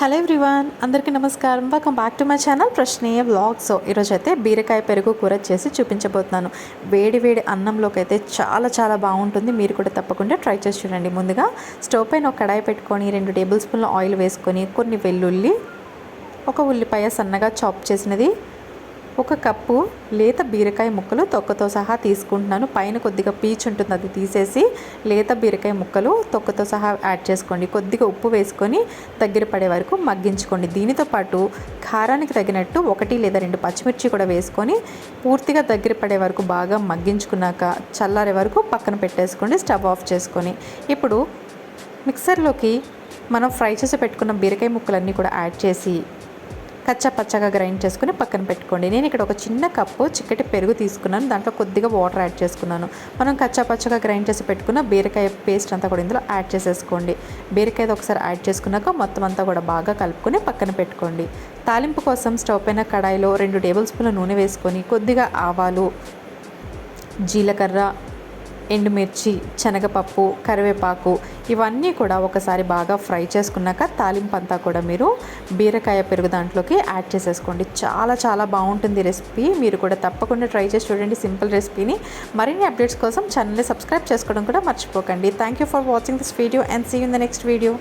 Hello everyone అందరికీ నమస్కారం. Welcome back to my channel ప్రశ్నేయ blogs ఈరోజు అయితే బీరకాయ పెరుగు కూర చేసి చూపించబోతున్నాను. వేడి వేడి అన్నంలోకి అయితే చాలా చాలా బాగుంటుంది. మీరు కూడా తప్పకుండా ట్రై చేసి చూడండి. ముందుగా స్టవ్ పైన ఒక కడాయి పెట్టుకొని రెండు టేబుల్ స్పూన్ల ఆయిల్ వేసుకొని కొన్ని వెల్లుల్లి ఒక ఉల్లిపాయ సన్నగా చాప్ చేసినది ఒక కప్పు లేత బీరకాయ ముక్కలు తొక్కతో సహా తీసుకుంటున్నాను. పైన కొద్దిగా పీచు ఉంటుంది అది తీసేసి లేత బీరకాయ ముక్కలు తొక్కతో సహా యాడ్ చేసుకోండి. కొద్దిగా ఉప్పు వేసుకొని దగ్గర పడే వరకు మగ్గించుకోండి. దీనితో పాటు కారానికి తగినట్టు ఒకటి లేదా రెండు పచ్చిమిర్చి కూడా వేసుకొని పూర్తిగా దగ్గర పడే వరకు బాగా మగ్గించుకున్నాక చల్లారే వరకు పక్కన పెట్టేసుకోండి స్టవ్ ఆఫ్ చేసుకొని. ఇప్పుడు మిక్సర్లోకి మనం ఫ్రై చేసి పెట్టుకున్న బీరకాయ ముక్కలన్నీ కూడా యాడ్ చేసి కచ్చా పచ్చగా గ్రైండ్ చేసుకుని పక్కన పెట్టుకోండి. నేను ఇక్కడ ఒక చిన్న కప్పు చిక్కటి పెరుగు తీసుకున్నాను. దాంట్లో కొద్దిగా వాటర్ యాడ్ చేసుకున్నాను. మనం కచ్చా పచ్చగా గ్రైండ్ చేసి పెట్టుకున్న బీరకాయ పేస్ట్ అంతా కూడా ఇందులో యాడ్ చేసేసుకోండి. బీరకాయది ఒకసారి యాడ్ చేసుకున్నాక మొత్తం అంతా కూడా బాగా కలుపుకొని పక్కన పెట్టుకోండి. తాలింపు కోసం స్టవ్ పైన కడాయిలో రెండు టేబుల్ స్పూన్ల నూనె వేసుకొని కొద్దిగా ఆవాలు జీలకర్ర ఎండుమిర్చి శనగపప్పు కరివేపాకు ఇవన్నీ కూడా ఒకసారి బాగా ఫ్రై చేసుకున్నాక తాలింపు అంతా కూడా మీరు బీరకాయ పెరుగు దాంట్లోకి యాడ్ చేసేసుకోండి. చాలా చాలా బాగుంటుంది రెసిపీ. మీరు కూడా తప్పకుండా ట్రై చేసి చూడండి సింపుల్ రెసిపీని. మరిన్ని అప్డేట్స్ కోసం ఛానల్ని సబ్స్క్రైబ్ చేసుకోవడం కూడా మర్చిపోకండి. Thank you for watching this video and see in the next video